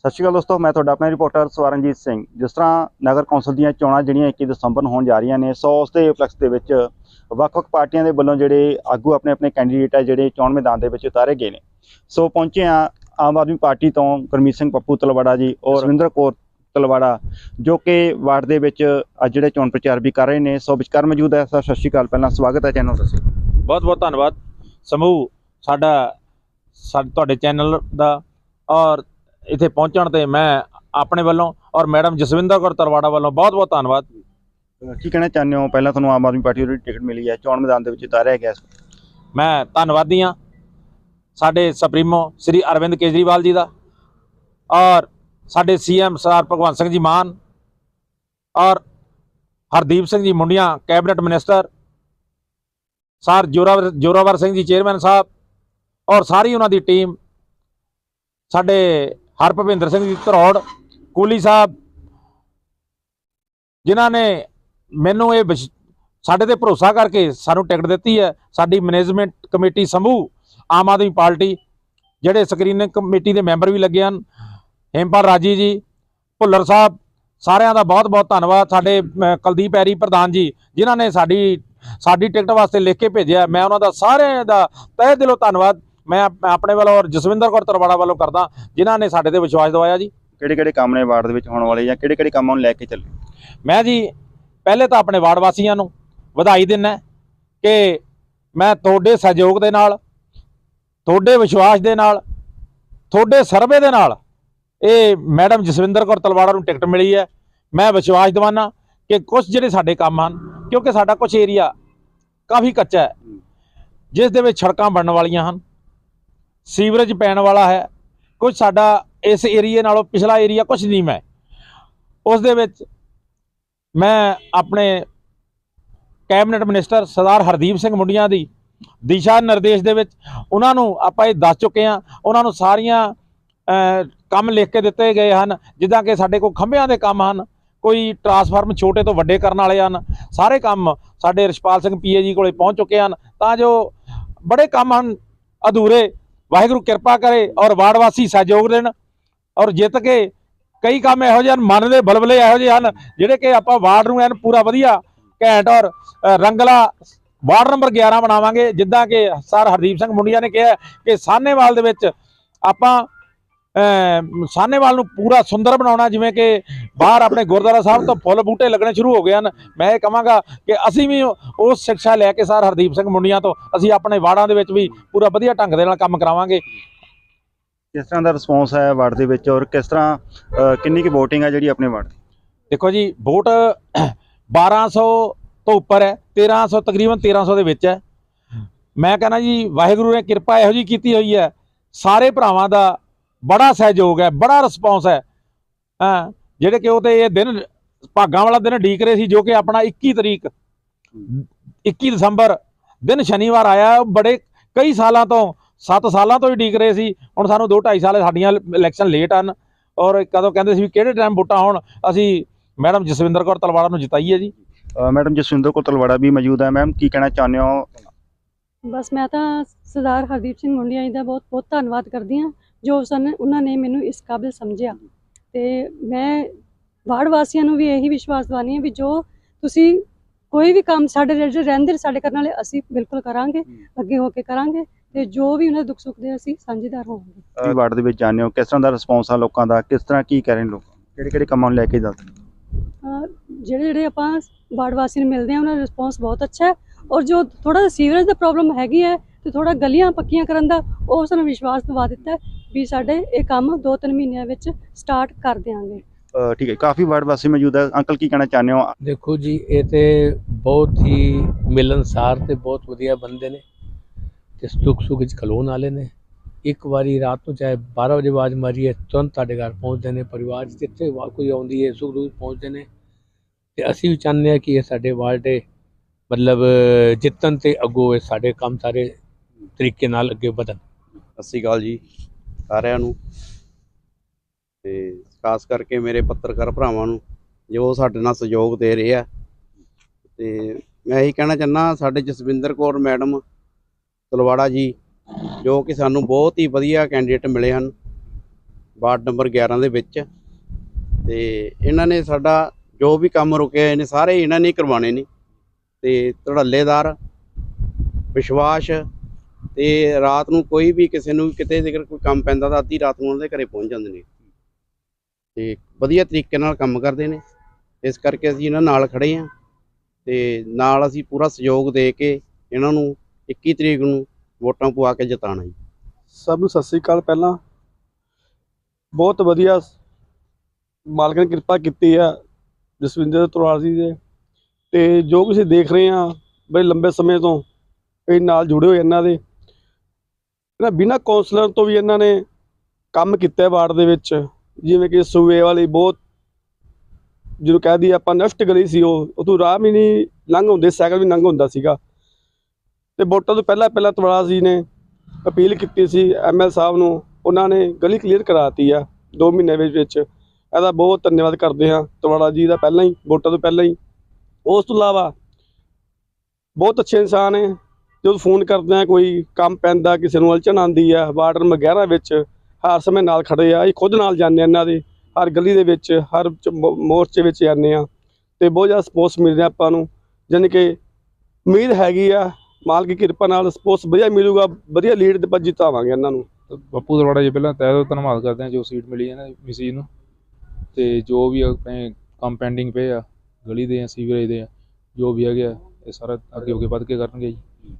ਸਤਿ ਸ਼੍ਰੀ ਅਕਾਲ ਦੋਸਤੋ ਮੈਂ ਤੁਹਾਡਾ ਆਪਣਾ ਰਿਪੋਰਟਰ ਸਵਰਨਜੀਤ ਸਿੰਘ। ਜਿਸ ਤਰ੍ਹਾਂ ਨਗਰ ਕੌਂਸਲ ਦੀਆਂ ਚੋਣਾਂ ਜਿਹੜੀਆਂ 21 ਦਸੰਬਰ ਨੂੰ ਹੋਣ ਜਾ ਰਹੀਆਂ ਨੇ ਸੋ ਉਸ ਦੇ ਉਪਲਕਸ਼ ਦੇ ਵਿੱਚ ਵੱਖ-ਵੱਖ ਪਾਰਟੀਆਂ ਦੇ ਵੱਲੋਂ ਜਿਹੜੇ ਆਗੂ ਆਪਣੇ ਆਪਣੇ ਕੈਂਡੀਡੇਟ ਹੈ ਜਿਹੜੇ ਚੋਣ ਮੈਦਾਨ ਦੇ ਵਿੱਚ ਉਤਾਰੇ ਗਏ ਨੇ। ਸੋ ਪਹੁੰਚੇ ਆ ਆਮ ਆਦਮੀ ਪਾਰਟੀ ਤੋਂ ਗੁਰਮੀਤ ਸਿੰਘ ਪੱਪੂ ਤਲਵਾੜਾ ਜੀ ਔਰ ਰਵਿੰਦਰ ਕੌਰ ਤਲਵਾੜਾ ਜੋ ਕਿ ਵਾਰਡ ਦੇ ਵਿੱਚ ਅੱਜ ਜਿਹੜੇ ਚੋਣ ਪ੍ਰਚਾਰ ਵੀ ਕਰ ਰਹੇ ਨੇ। ਸੋ ਵਿਚਕਾਰ ਮੌਜੂਦ ਹੈ। ਸਰ ਸਤਿ ਸ਼੍ਰੀ ਅਕਾਲ। ਪਹਿਲਾਂ ਸਵਾਗਤ ਹੈ ਚੈਨਲ ਤੇ ਬਹੁਤ ਬਹੁਤ ਧੰਨਵਾਦ। ਸਮੂਹ ਸਾਡਾ ਤੁਹਾਡੇ ਚੈਨਲ ਦਾ ਔਰ ਇੱਥੇ ਪਹੁੰਚਣ ਤੇ ਮੈਂ ਆਪਣੇ ਵੱਲੋਂ ਔਰ ਮੈਡਮ ਜਸਵਿੰਦਰ ਕੌਰ ਤਰਵਾੜਾ ਵੱਲੋਂ ਬਹੁਤ ਬਹੁਤ ਧੰਨਵਾਦ। ਕੀ ਕਹਿਣਾ ਚਾਹੁੰਦੇ ਹੋ? ਪਹਿਲਾਂ ਤੁਹਾਨੂੰ ਆਮ ਆਦਮੀ ਪਾਰਟੀ ਦੀ ਟਿਕਟ ਮਿਲੀ ਹੈ ਚੋਣ ਮੈਦਾਨ ਦੇ ਵਿੱਚ ਉਤਾਰਿਆ ਗਿਆ ਮੈਂ ਧੰਨਵਾਦੀ ਹਾਂ ਸਾਡੇ ਸੁਪਰੀਮੋ ਸ੍ਰੀ ਅਰਵਿੰਦ ਕੇਜਰੀਵਾਲ ਜੀ ਦਾ ਔਰ ਸਾਡੇ ਸੀਐਮ ਸਰਦਾਰ ਭਗਵੰਤ ਸਿੰਘ ਜੀ ਮਾਨ ਔਰ Hardeep Singh ji Mundian cabinet minister sir Joravar Joravar Singh ji chairman sahib ਔਰ ਸਾਰੀ ਉਹਨਾਂ ਦੀ ਟੀਮ ਸਾਡੇ ਹਰਭਵਿੰਦਰ ਸਿੰਘ ਜੀ ਧਰੋੜ, ਕੋਲੀ ਸਾਹਿਬ, ਜਿਨ੍ਹਾਂ ਨੇ ਮੈਨੂੰ ਇਹ ਵਿਸ਼- ਸਾਡੇ ਤੇ ਭਰੋਸਾ ਕਰਕੇ ਸਾਨੂੰ ਟਿਕਟ ਦਿੱਤੀ ਹੈ। ਸਾਡੀ ਮੈਨੇਜਮੈਂਟ ਕਮੇਟੀ ਸਮੂਹ, ਆਮ ਆਦਮੀ ਪਾਰਟੀ, ਜਿਹੜੇ ਸਕਰੀਨਿੰਗ ਕਮੇਟੀ ਦੇ ਮੈਂਬਰ ਵੀ ਲੱਗੇ ਹਨ। ਹੇਮਪਾਲ ਰਾਜੀ ਜੀ, ਭੁੱਲਰ ਸਾਹਿਬ, ਸਾਰਿਆਂ ਦਾ ਬਹੁਤ ਬਹੁਤ ਧੰਨਵਾਦ। ਸਾਡੇ ਕੁਲਦੀਪ ਐਰੀ ਪ੍ਰਧਾਨ ਜੀ, ਜਿਨ੍ਹਾਂ ਨੇ ਸਾਡੀ ਸਾਡੀ ਟਿਕਟ ਵਾਸਤੇ ਲਿਖ ਕੇ ਭੇਜਿਆ। ਮੈਂ ਉਹਨਾਂ ਦਾ ਸਾਰਿਆਂ ਦਾ ਤਹਿ ਦਿਲੋਂ ਧੰਨਵਾਦ। ਮੈਂ ਆਪ- ਆਪਣੇ ਵੱਲੋਂ ਔਰ ਜਸਵਿੰਦਰ ਕੌਰ ਤਰਵਾੜਾ ਵੱਲੋਂ ਕਰਦਾ ਜਿਨ੍ਹਾਂ ਨੇ ਸਾਡੇ ਤੇ ਵਿਸ਼ਵਾਸ ਦਿਵਾਇਆ ਜੀ। ਕਿਹੜੇ ਕਿਹੜੇ ਕੰਮ ਨੇ ਵਾਰਡ ਦੇ ਵਿੱਚ ਹੋਣ ਵਾਲੇ ਜਾਂ ਕਿਹੜੇ ਕਿਹੜੇ ਕੰਮਾਂ ਨੂੰ ਲੈ ਕੇ ਚੱਲੇ? ਮੈਂ ਜੀ ਪਹਿਲੇ ਤਾਂ ਆਪਣੇ ਵਾਰਡ ਵਾਸੀਆਂ ਨੂੰ ਵਧਾਈ ਦਿੰਦਾ ਕਿ ਮੈਂ ਤੁਹਾਡੇ ਸਹਿਯੋਗ ਦੇ ਨਾਲ ਤੁਹਾਡੇ ਵਿਸ਼ਵਾਸ ਦੇ ਨਾਲ ਤੁਹਾਡੇ ਸਰਵੇ ਦੇ ਨਾਲ ਇਹ ਮੈਡਮ ਜਸਵਿੰਦਰ ਕੌਰ ਤਲਵਾੜਾ ਨੂੰ ਟਿਕਟ ਮਿਲੀ ਹੈ। ਮੈਂ ਵਿਸ਼ਵਾਸ ਦਿਵਾਨਾ ਕਿ ਕੁਝ ਜਿਹੜੇ ਸਾਡੇ ਕੰਮ ਹਨ ਕਿਉਂਕਿ ਸਾਡਾ ਕੁਝ ਏਰੀਆ ਕਾਫੀ ਕੱਚਾ ਹੈ ਜਿਸ ਦੇ ਵਿੱਚ ਸੜਕਾਂ ਬਣਨ ਵਾਲੀਆਂ ਹਨ ਸੀਵਰੇਜ ਪੈਣ ਵਾਲਾ ਹੈ। ਕੁਝ ਸਾਡਾ ਇਸ ਏਰੀਏ ਨਾਲੋਂ ਪਿਛਲਾ ਏਰੀਆ ਕੁਝ ਨੀਵਾਂ ਮੈਂ। ਉਸ ਦੇ ਵਿੱਚ ਮੈਂ ਆਪਣੇ ਕੈਬਨਿਟ ਮਿਨਿਸਟਰ ਸਰਦਾਰ ਹਰਦੀਪ ਸਿੰਘ ਮੁੰਡੀਆਂ ਦੀ ਦਿਸ਼ਾ ਨਿਰਦੇਸ਼ ਦੇ ਵਿੱਚ ਉਹਨਾਂ ਨੂੰ ਆਪਾਂ ਇਹ ਦੱਸ ਚੁੱਕੇ ਹਾਂ। ਉਹਨਾਂ ਨੂੰ ਸਾਰੀਆਂ ਕੰਮ ਲਿਖ ਕੇ ਦਿੱਤੇ ਗਏ ਹਨ। ਜਿੱਦਾਂ ਕਿ ਸਾਡੇ ਕੋਲ ਖੰਭਿਆਂ ਦੇ ਕੰਮ ਹਨ, ਕੋਈ ਟਰਾਂਸਫਾਰਮ ਛੋਟੇ ਤੋਂ ਵੱਡੇ ਕਰਨ ਵਾਲੇ ਹਨ। ਸਾਰੇ ਕੰਮ ਸਾਡੇ ਰਿਸ਼ਪਾਲ ਸਿੰਘ ਪੀਏ ਜੀ ਕੋਲੇ ਪਹੁੰਚ ਚੁੱਕੇ ਹਨ। ਤਾਂ ਜੋ ਬੜੇ ਕੰਮ ਹਨ ਅਧੂਰੇ ਵਾਹਿਗੁਰੂ ਕਿਰਪਾ ਕਰੇ ਔਰ ਵਾਰਡ ਵਾਸੀ ਸਹਿਯੋਗ ਦੇਣ ਔਰ ਜਿੱਤ ਕੇ ਕਈ ਕੰਮ ਇਹੋ ਜਿਹੇ ਹਨ ਮਨ ਦੇ ਬਲਬਲੇ ਇਹੋ ਜਿਹੇ ਹਨ ਜਿਹੜੇ ਕਿ ਆਪਾਂ ਵਾਰਡ ਨੂੰ ਐਨ ਪੂਰਾ ਵਧੀਆ ਘੈਂਟ ਔਰ ਰੰਗਲਾ ਵਾਰਡ ਨੰਬਰ 11 ਬਣਾਵਾਂਗੇ ਜਿੱਦਾਂ ਕਿ ਸਰ ਹਰਦੀਪ ਸਿੰਘ ਮੁੰਡੀਆ ਨੇ ਕਿਹਾ ਕਿ ਸਾਹਨੇਵਾਲ ਦੇ ਵਿੱਚ ਆਪਾਂ ਅ, ਸਾਹਨੇਵਾਲ ਨੂੰ ਪੂਰਾ ਸੁੰਦਰ ਬਣਾਉਣਾ ਜਿਵੇਂ ਕਿ ਬਾਹਰ ਆਪਣੇ ਗੁਰਦੁਆਰਾ ਸਾਹਿਬ ਤੋਂ ਫੁੱਲ ਬੂਟੇ ਲੱਗਣੇ ਸ਼ੁਰੂ ਹੋ ਗਏ ਹਨ। ਮੈਂ ਇਹ ਕਹਾਂਗਾ ਕਿ ਅਸੀਂ ਵੀ ਉਸ ਸਿੱਖਿਆ ਲੈ ਕੇ ਸਰ ਹਰਦੀਪ ਸਿੰਘ ਮੁੰਡੀਆਂ ਤੋਂ ਅਸੀਂ ਆਪਣੇ ਵਾਰਡਾਂ ਦੇ ਵਿੱਚ ਵੀ ਪੂਰਾ ਵਧੀਆ ਢੰਗ ਦੇ ਨਾਲ ਕੰਮ ਕਰਾਵਾਂਗੇ। ਕਿਸ ਤਰ੍ਹਾਂ ਦਾ ਰਿਸਪੌਂਸ ਹੈ ਵਾਰਡ ਦੇ ਵਿੱਚ ਔਰ ਕਿਸ ਤਰ੍ਹਾਂ ਕਿੰਨੀ ਕੀ VOTING ਹੈ ਜਿਹੜੀ ਆਪਣੇ ਵਾਰਡ ਦੀ? ਦੇਖੋ ਜੀ ਵੋਟ 1200 ਤੋਂ ਉੱਪਰ ਹੈ 1300 ਤਕਰੀਬਨ 1300 ਦੇ ਵਿੱਚ ਹੈ। ਮੈਂ ਕਹਿੰਦਾ ਜੀ ਵਾਹਿਗੁਰੂ ਨੇ ਕਿਰਪਾ ਇਹੋ ਜੀ ਕੀਤੀ ਹੋਈ ਹੈ। ਸਾਰੇ ਭਰਾਵਾਂ ਦਾ ਬੜਾ ਸਹਿਯੋਗ ਹੈ ਬੜਾ ਰਿਸਪੌਂਸ ਹੈ। ਹਾਂ ਜਿਹੜੇ ਕਿ ਉਹ ਤੇ ਇਹ ਦਿਨ ਭਾਗਾਂ ਵਾਲਾ ਦਿਨ ਢੀਕ ਰਹੇ ਸੀ ਜੋ ਕਿ ਆਪਣਾ 21 ਤਰੀਕ 21 ਦਸੰਬਰ ਦਿਨ ਸ਼ਨੀਵਾਰ ਆਇਆ ਬੜੇ ਕਈ ਸਾਲਾਂ ਤੋਂ 7 ਸਾਲਾਂ ਤੋਂ ਹੀ ਢੀਕ ਰਹੇ ਸੀ। ਹੁਣ ਸਾਨੂੰ 2 2.5 ਸਾਲ ਸਾਡੀਆਂ ਇਲੈਕਸ਼ਨ ਲੇਟ ਹਨ ਔਰ ਕਦੋਂ ਕਹਿੰਦੇ ਸੀ ਵੀ ਕਿਹੜੇ ਟਾਈਮ ਵੋਟਾਂ ਹੋਣ ਅਸੀਂ ਮੈਡਮ ਜਸਵਿੰਦਰ ਕੌਰ ਤਲਵਾੜਾ ਨੂੰ ਜਿਤਾਈਏ ਜੀ। ਮੈਡਮ ਜਸਵਿੰਦਰ ਕੌਰ ਤਲਵਾੜਾ ਵੀ ਮੌਜੂਦ ਹੈ। ਮੈਮ ਕੀ ਕਹਿਣਾ ਚਾਹੁੰਦੇ ਹੋ? ਬਸ ਮੈਂ ਤਾਂ ਸਰਦਾਰ ਹਰਦੀਪ ਸਿੰਘ ਮੁੰਡਿਆ ਜੀ ਦਾ ਬਹੁਤ ਬਹੁਤ ਧੰਨਵਾਦ ਕਰਦੀ ਹਾਂ ਜੋ ਸਨ ਉਹਨਾਂ ਨੇ ਮੈਨੂੰ ਇਸ ਕਾਬਿਲ ਸਮਝਿਆ। ਤੇ ਮੈਂ ਵਾਰਡ ਵਾਸੀਆਂ ਨੂੰ ਵੀ ਇਹੀ ਵਿਸ਼ਵਾਸ ਦਿਵਾਉਂਦੀ ਹਾਂ ਵੀ ਜੋ ਤੁਸੀਂ ਕੋਈ ਵੀ ਕੰਮ ਸਾਡੇ ਜਿਹੜੇ ਰਹਿੰਦੇ ਸਾਡੇ ਕਰਨ ਵਾਲੇ ਅਸੀਂ ਬਿਲਕੁਲ ਕਰਾਂਗੇ ਅੱਗੇ ਹੋ ਕੇ ਕਰਾਂਗੇ ਤੇ ਜੋ ਵੀ ਉਹਨਾਂ ਦੇ ਦੁੱਖ ਸੁੱਖ ਦੇ ਅਸੀਂ ਸਾਂਝੇਦਾਰ ਹੋਵਾਂਗੇ। ਵਾਰਡ ਦੇ ਵਿੱਚ ਜਾਂਦੇ ਹੋ ਕਿਸ ਤਰ੍ਹਾਂ ਦਾ ਰਿਸਪੌਂਸ ਆ ਲੋਕਾਂ ਦਾ? ਕਿਸ ਤਰ੍ਹਾਂ ਕੀ ਕਹਿ ਰਹੇ ਲੋਕ? ਕਿਹੜੇ ਕਿਹੜੇ ਕੰਮਾਂ ਨੂੰ ਲੈ ਕੇ ਅਹ ਜਿਹੜੇ ਜਿਹੜੇ ਆਪਾਂ ਵਾਰਡ ਵਾਸੀ ਨੂੰ ਮਿਲਦੇ ਆ ਉਹਨਾਂ ਦਾ ਰਿਸਪੌਂਸ ਬਹੁਤ ਅੱਛਾ ਹੈ ਔਰ ਜੋ ਥੋੜਾ ਸੀਵਰੇਜ ਦਾ ਪ੍ਰੋਬਲਮ ਹੈਗੀ ਹੈ ਤੇ ਥੋੜਾ ਗਲੀਆਂ ਪੱਕੀਆਂ ਕਰਨ ਦਾ ਉਹ ਸਾਨੂੰ ਵਿਸ਼ਵਾਸ ਦਿਵਾ ਦਿੱਤਾ ਵੀ ਸਾਡੇ ਇਹ ਕੰਮ 2-3 ਮਹੀਨਿਆਂ ਵਿੱਚ ਸਟਾਰਟ ਕਰ ਦਿਆਂਗੇ। ਅ, ਠੀਕ ਹੈ ਕਾਫੀ ਵਾਰਡ ਵਾਸੀ ਮੌਜੂਦ ਹੈ। ਅੰਕਲ ਕੀ ਕਹਿਣਾ ਚਾਹੁੰਦੇ ਹੋ? ਦੇਖੋ ਜੀ ਇਹ ਤੇ ਬਹੁਤ ਹੀ ਮਿਲਨਸਾਰ ਤੇ ਬਹੁਤ ਵਧੀਆ ਬੰਦੇ ਨੇ ਤੇ ਸੁੱਖ ਸੁੱਖ ਚ ਖਲੋਣ ਵਾਲੇ ਨੇ। ਇੱਕ ਵਾਰੀ ਰਾਤ ਨੂੰ ਚਾਹੇ 12 ਵਜੇ ਆਵਾਜ਼ ਮਾਰੀਏ ਤੁਰੰਤ ਤੁਹਾਡੇ ਘਰ ਪਹੁੰਚਦੇ ਨੇ। ਪਰਿਵਾਰ ਜਿੱਥੇ ਕੋਈ ਆਉਂਦੀ ਹੈ ਸੁੱਖ ਦੁੱਖ ਪਹੁੰਚਦੇ ਨੇ। ਤੇ ਅਸੀਂ ਵੀ ਚਾਹੁੰਦੇ ਹਾਂ ਕਿ ਇਹ ਸਾਡੇ ਵਾਰਡੇ ਮਤਲਬ ਜਿੱਤਣ ਤੇ ਅੱਗੋਂ ਇਹ ਸਾਡੇ ਕੰਮ ਸਾਰੇ ਤਰੀਕੇ ਨਾਲ ਅੱਗੇ ਵਧਣ। ਸਤਿ ਸ਼੍ਰੀ ਅਕਾਲ ਜੀ। ਸਾਰਿਆਂ ਨੂੰ। ਤੇ ਖਾਸ ਕਰਕੇ ਮੇਰੇ ਪੱਤਰਕਾਰ ਭਰਾਵਾਂ ਨੂੰ, ਜੋ ਸਾਡੇ ਨਾਲ ਸਹਿਯੋਗ ਦੇ ਰਹੇ ਆ। ਤੇ ਮੈਂ ਇਹੀ ਕਹਿਣਾ ਚਾਹੁੰਦਾ, ਸਾਡੇ ਜਸਵਿੰਦਰ ਕੌਰ ਮੈਡਮ ਤਲਵਾੜਾ ਜੀ, ਜੋ ਕਿ ਸਾਨੂੰ ਬਹੁਤ ਹੀ ਵਧੀਆ ਕੈਂਡੀਡੇਟ ਮਿਲੇ ਹਨ, ਵਾਰਡ ਨੰਬਰ 11 ਦੇ ਵਿੱਚ। ਤੇ ਇਹਨਾਂ ਨੇ ਸਾਡਾ ਜੋ ਵੀ ਕੰਮ ਰੁਕੇ ਹੋਏ ਨੇ ਸਾਰੇ ਇਹਨਾਂ ਨੇ ਹੀ ਕਰਵਾਉਣੇ ਨੇ। ਤੇ ਧੜੱਲੇਦਾਰ, ਵਿਸ਼ਵਾਸ ਤੇ ਰਾਤ ਨੂੰ ਕੋਈ ਵੀ ਕਿਸੇ ਨੂੰ ਕਿਤੇ ਜੇਕਰ ਕੋਈ ਕੰਮ ਪੈਂਦਾ ਤਾਂ ਅੱਧੀ ਰਾਤ ਨੂੰ ਉਹਨਾਂ ਦੇ ਘਰੇ ਪਹੁੰਚ ਜਾਂਦੇ ਨੇ। ਤੇ ਵਧੀਆ ਤਰੀਕੇ ਨਾਲ ਕੰਮ ਕਰਦੇ ਨੇ। ਇਸ ਕਰਕੇ ਅਸੀਂ ਇਹਨਾਂ ਨਾਲ ਖੜੇ ਹਾਂ ਤੇ ਨਾਲ ਅਸੀਂ ਪੂਰਾ ਸਹਿਯੋਗ ਦੇ ਕੇ ਇਹਨਾਂ ਨੂੰ 21 ਤਰੀਕ ਨੂੰ ਵੋਟਾਂ ਪਵਾ ਕੇ ਜਿਤਾਉਣਾ ਜੀ। ਸਭ ਨੂੰ ਸਤਿ ਸ੍ਰੀ ਅਕਾਲ ਪਹਿਲਾਂ। ਬਹੁਤ ਵਧੀਆ ਮਾਲਕ ਨੇ ਕਿਰਪਾ ਕੀਤੀ ਆ ਜਸਵਿੰਦਰ ਤਲਵਾਰ ਜੀ ਦੇ। ਤੇ ਜੋ ਕੁਝ ਦੇਖ ਰਹੇ ਆ ਬੜੇ ਲੰਬੇ ਸਮੇਂ ਤੋਂ ਇਹ ਨਾਲ ਜੁੜੇ ਹੋਏ ਇਹਨਾਂ ਦੇ। ਇਹਨਾਂ ਬਿਨਾਂ ਕਾਉਂਸਲਰ ਤੋਂ ਵੀ ਇਹਨਾਂ ਨੇ ਕੰਮ ਕੀਤਾ ਵਾਰਡ ਦੇ ਵਿੱਚ। ਜਿਵੇਂ ਕਿ ਸੂਏ ਵਾਲੀ ਬਹੁਤ ਜਿਹਨੂੰ ਕਹਿ ਦਈਏ ਆਪਾਂ ਨਫਟ ਗਲੀ ਸੀ ਉਹ, ਉਦੋਂ ਰਾਹ ਵੀ ਨਹੀਂ ਲੰਘ ਹੁੰਦੇ, ਸਾਈਕਲ ਵੀ ਲੰਘ ਹੁੰਦਾ ਸੀਗਾ। ਤੇ ਵੋਟਾਂ ਤੋਂ ਪਹਿਲਾਂ ਪਹਿਲਾਂ ਤਲਵਾਰ ਜੀ ਨੇ ਅਪੀਲ ਕੀਤੀ ਸੀ ਐਮਐਲ ਸਾਹਿਬ ਨੂੰ, ਉਹਨਾਂ ਨੇ ਗਲੀ ਕਲੀਅਰ ਕਰਾਤੀ ਆ 2 ਮਹੀਨੇ ਵਿੱਚ ਵਿੱਚ। ਇਹਦਾ ਬਹੁਤ ਧੰਨਵਾਦ ਕਰਦੇ ਹਾਂ ਤਵਾੜਾ ਜੀ ਦਾ ਪਹਿਲਾਂ ਹੀ, ਵੋਟਾਂ ਤੋਂ ਪਹਿਲਾਂ ਹੀ। ਉਸ ਤੋਂ ਇਲਾਵਾ ਬਹੁਤ ਅੱਛੇ ਇਨਸਾਨ ਹੈ ਜਦੋਂ ਫੋਨ ਕਰਦੇ ਆ, ਕੋਈ ਕੰਮ ਪੈਂਦਾ, ਕਿਸੇ ਨੂੰ ਅਲਚਣ ਆਉਂਦੀ ਆ ਵਾਰਡ ਨੰਬਰ 11 ਵਿੱਚ ਹਰ ਸਮੇਂ ਨਾਲ ਖੜੇ ਆ ਇਹ ਖੁਦ ਨਾਲ ਜਾਂਦੇ ਆ ਇਹਨਾਂ ਦੇ, ਹਰ ਗਲੀ ਦੇ ਵਿੱਚ, ਹਰ ਚ- ਮੋ- ਮੋਰਚੇ ਵਿੱਚ ਜਾਂਦੇ ਆ ਤੇ ਬਹੁਤ ਜ਼ਿਆਦਾ ਸਪੋਰਟਸ ਮਿਲ ਰਿਹਾ ਆਪਾਂ ਨੂੰ, ਜਾਣੀ ਕਿ ਉਮੀਦ ਹੈਗੀ ਆ, ਮਾਲਕ ਦੀ ਕਿਰਪਾ ਨਾਲ ਸਪੋਰਟਸ ਵਧੀਆ ਮਿਲੂਗਾ, ਵਧੀਆ ਲੀਡ ਤੇ ਆਪਾਂ ਜਿਤਾਵਾਂਗੇ ਇਹਨਾਂ ਨੂੰ। ਬੱਪੂ ਦਰਵਾੜਾ ਜੀ, ਪਹਿਲਾਂ ਤਹਿ ਦਿਲੋਂ ਧੰਨਵਾਦ ਕਰਦੇ ਹਾਂ ਜੋ ਸੀਟ ਮਿਲੀ ਹੈ ਨਾ ਮਸੀਹ ਨੂੰ। ਤੇ ਜੋ ਵੀ ਆਪਣੇ ਕੰਮ ਪੈਂਡਿੰਗ ਪਏ ਆ, ਗਲੀ ਦੇ ਆ, ਸੀਵਰੇਜ ਦੇ ਆ, ਜੋ ਵੀ ਹੈਗੇ ਆ, ਇਹ ਸਾਰਾ ਅੱਗੇ ਹੋ ਕੇ ਵੱਧ ਕੇ ਕਰਨਗੇ ਜੀ।